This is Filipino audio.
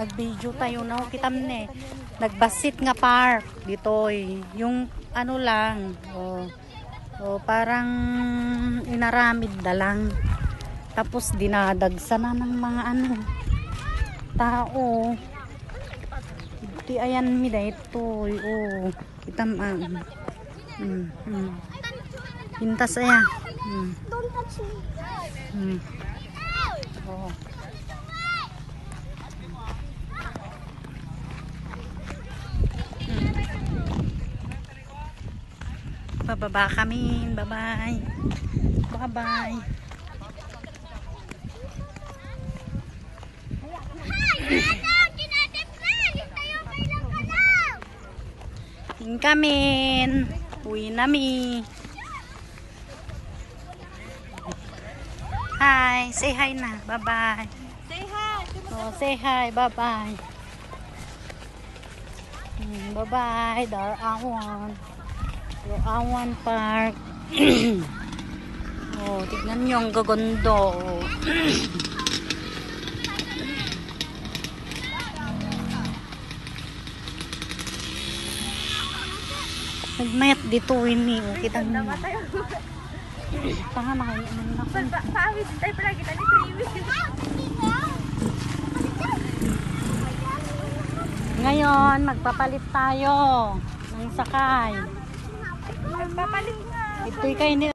Nag-video tayo na kitam ne. Nagbasit nga park dito Yung ano lang. Oh, oh, parang inaramid na lang. Tapos dinadagsa na ng mga ano tao. Di ayan mi dito. Oh, kitam ang. Mm, mm. Pintas. Mm. Don't touch me. Mm. Oh. Bababa kami. Bye-bye. Bye-bye. Incoming. Uwi na mi. Hi. Say hi na. Bye-bye. Say hi. Oh, say hi. Bye-bye. Hmm, bye-bye. Darawan. Darawan Park. oh, tignan nyo ang gaganda. oh. Nagmayat dito ini. Oh, kita nyo. Tanga makainom na ako. Pawis tayo pala kita ni. Ngayon, magpapalit tayo ng sakay. Papalit na. Ito'y kayo ni